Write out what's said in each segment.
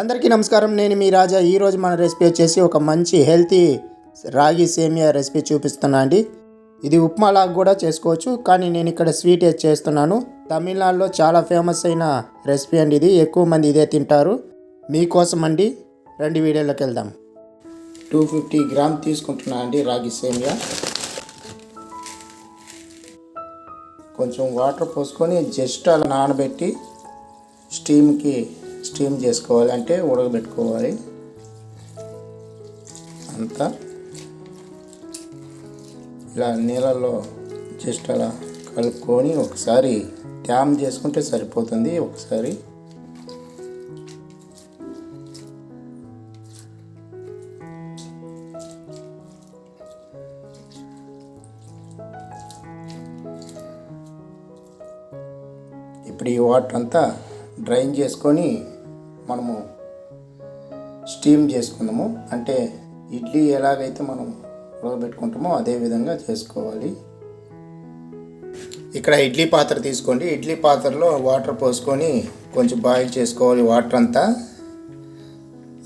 అందరికీ నమస్కారం. నేను మీ రాజా. ఈరోజు మన రెసిపీ వచ్చేసి ఒక మంచి హెల్తీ రాగి సేమియా రెసిపీ చూపిస్తున్నా అండి. ఇది ఉప్మాలాగా కూడా చేసుకోవచ్చు. కానీ నేను ఇక్కడ స్వీట్ చేస్తున్నాను. తమిళనాడులో చాలా ఫేమస్ అయిన రెసిపీ అండి ఇది. ఎక్కువ మంది ఇదే తింటారు. మీకోసం అండి. రెండు వీడియోలోకి వెళ్దాం. టూ ఫిఫ్టీ గ్రామ్ తీసుకుంటున్నా అండి రాగి సేమియా. కొంచెం వాటర్ పోసుకొని జస్ట్ అలా నానబెట్టి స్టీమ్కి స్టీమ్ చేసుకోవాలి అంటే ఉడకబెట్టుకోవాలి. అంతా ఇలా నీళ్ళల్లో జస్ట్ అలా కలుపుకొని ఒకసారి ట్యామ్ చేసుకుంటే సరిపోతుంది. ఒకసారి ఇప్పుడు ఈ వాటర్ అంతా డ్రైన్ చేసుకొని మనము స్టీమ్ చేసుకుందాము. అంటే ఇడ్లీ ఎలాగైతే మనం ఉడకబెట్టుకుంటామో అదే విధంగా చేసుకోవాలి. ఇక్కడ ఇడ్లీ పాత్ర తీసుకోండి. ఇడ్లీ పాత్రలో వాటర్ పోసుకొని కొంచెం బాయిల్ చేసుకోవాలి వాటర్ అంతా.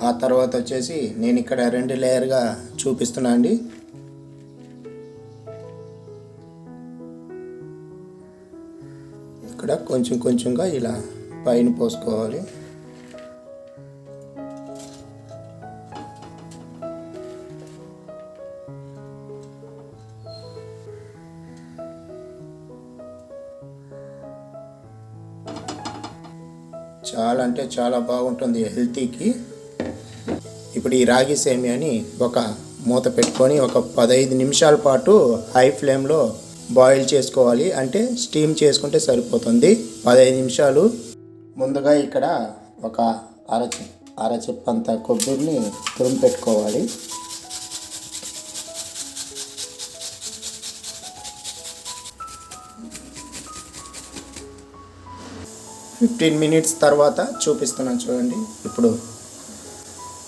ఆ తర్వాత వచ్చేసి నేను ఇక్కడ రెండు లేయర్గా చూపిస్తున్నా అండి. ఇక్కడ కొంచెం కొంచెంగా ఇలా పైన పోసుకోవాలి. చాలా అంటే చాలా బాగుంటుంది హెల్తీకి. ఇప్పుడు ఈ రాగి సేమియాని ఒక మూత పెట్టుకొని ఒక పదహైదు నిమిషాల పాటు హై ఫ్లేమ్లో బాయిల్ చేసుకోవాలి. అంటే స్టీమ్ చేసుకుంటే సరిపోతుంది. పదహైదు నిమిషాలు ముందుగా ఇక్కడ ఒక అరచి అరచిప్ అంత కొబ్బరిని తురుము పెట్టుకోవాలి. ఫిఫ్టీన్ మినిట్స్ తర్వాత చూపిస్తున్నాను చూడండి. ఇప్పుడు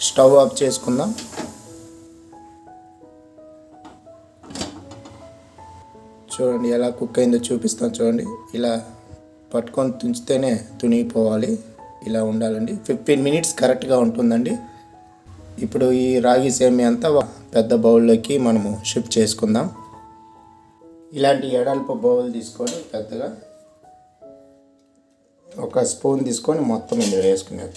స్టవ్ ఆఫ్ చేసుకుందాం. చూడండి ఎలా కుక్ అయిందో చూపిస్తాను చూడండి. ఇలా పట్టుకొని తుంచితేనే తునిగిపోవాలి. ఇలా ఉండాలండి. ఫిఫ్టీన్ మినిట్స్ కరెక్ట్గా ఉంటుందండి. ఇప్పుడు ఈ రాగి సేమి అంతా పెద్ద బౌల్లోకి మనము షిఫ్ట్ చేసుకుందాం. ఇలాంటి ఎడల్పు బౌల్ తీసుకొని పెద్దగా ఒక స్పూన్ తీసుకొని మొత్తం ఇందులో వేసుకునేది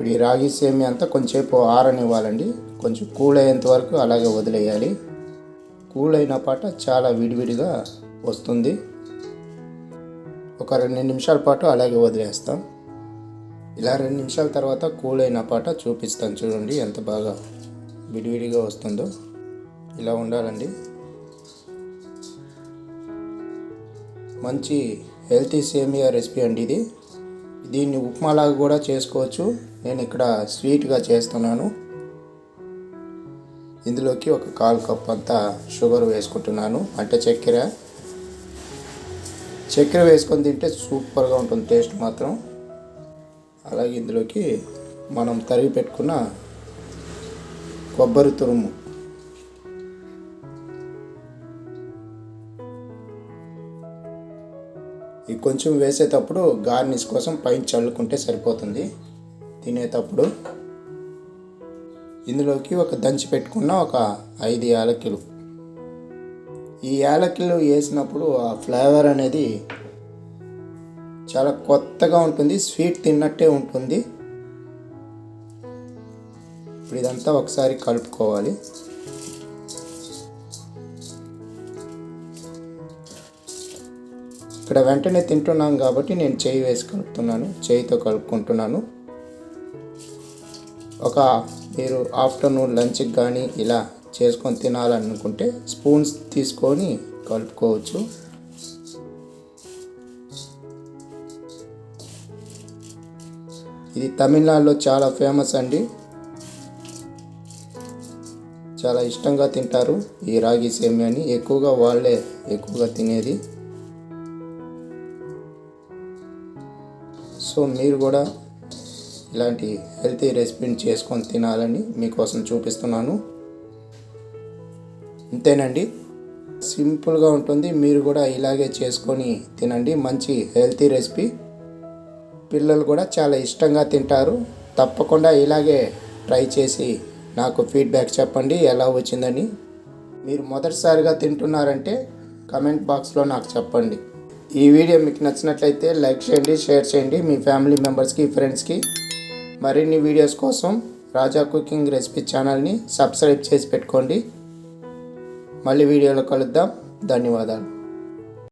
ఇప్పుడు ఈ రాగి సేమి అంతా కొంచెంసేపు ఆరనివ్వాలండి. కొంచెం కూల్ అయ్యేంత వరకు అలాగే వదిలేయాలి. కూల్ అయిన పాట చాలా విడివిడిగా వస్తుంది. ఒక రెండు నిమిషాల పాటు అలాగే వదిలేస్తాం. ఇలా రెండు నిమిషాల తర్వాత కూల్ అయిన పాట చూపిస్తాను చూడండి ఎంత బాగా విడివిడిగా వస్తుందో. ఇలా ఉండాలండి. మంచి హెల్తీ సేమియా రెసిపీ అండి ఇది. దీన్ని ఉప్మాలాగా కూడా చేసుకోవచ్చు. నేను ఇక్కడ స్వీట్గా చేస్తున్నాను. ఇందులోకి ఒక కాల్ కప్ అంతా షుగర్ వేసుకుంటున్నాను. అంటే చక్కెర. చక్కెర వేసుకొని తింటే సూపర్గా ఉంటుంది టేస్ట్ మాత్రం. అలాగే ఇందులోకి మనం తరిగి పెట్టుకున్న కొబ్బరి తురుము. ఇది కొంచెం వేసేటప్పుడు గార్నిష్ కోసం పైన చల్లుకుంటే సరిపోతుంది. తినేటప్పుడు ఇందులోకి ఒక దంచి పెట్టుకున్న ఒక ఐదు యాలకులు ఈ యాలకులు వేసినప్పుడు ఆ ఫ్లేవర్ అనేది చాలా కొత్తగా ఉంటుంది స్వీట్ తిన్నట్టే ఉంటుంది. ఇప్పుడు ఇదంతా ఒకసారి కలుపుకోవాలి. ఇక్కడ వెంటనే తింటున్నాం కాబట్టి నేను చేయి వేసి కలుపుతున్నాను చేయితో కలుపుకుంటున్నాను. ఒక మీరు ఆఫ్టర్నూన్ లంచ్కి కానీ ఇలా చేసుకొని తినాలనుకుంటే స్పూన్స్ తీసుకొని కలుపుకోవచ్చు. ఇది తమిళనాడులో చాలా ఫేమస్ అండి. చాలా ఇష్టంగా తింటారు ఈ రాగి సేమియాని. ఎక్కువగా వాళ్ళే ఎక్కువగా తినేది. సో మీరు కూడా ఇలాంటి హెల్తీ రెసిపీని చేసుకొని తినాలని మీకోసం చూపిస్తున్నాను. అంతేనండి సింపుల్గా ఉంటుంది. మీరు కూడా ఇలాగే చేసుకొని తినండి. మంచి హెల్తీ రెసిపీ. పిల్లలు కూడా చాలా ఇష్టంగా తింటారు. తప్పకుండా ఇలాగే ట్రై చేసి నాకు ఫీడ్బ్యాక్ చెప్పండి. ఎలా వచ్చిందని. మీరు మొదటిసారిగా తింటున్నారంటే కమెంట్ బాక్స్లో నాకు చెప్పండి. ఈ వీడియో మీకు నచ్చినట్లయితే లైక్ చేయండి షేర్ చేయండి. మీ ఫ్యామిలీ మెంబర్స్కి ఫ్రెండ్స్కి. మరిన్ని వీడియోస్ కోసం రాజా కుకింగ్ రెసిపీ ఛానల్ని సబ్స్క్రైబ్ చేసి పెట్టుకోండి. మళ్ళీ వీడియోలో కలుద్దాం. ధన్యవాదాలు.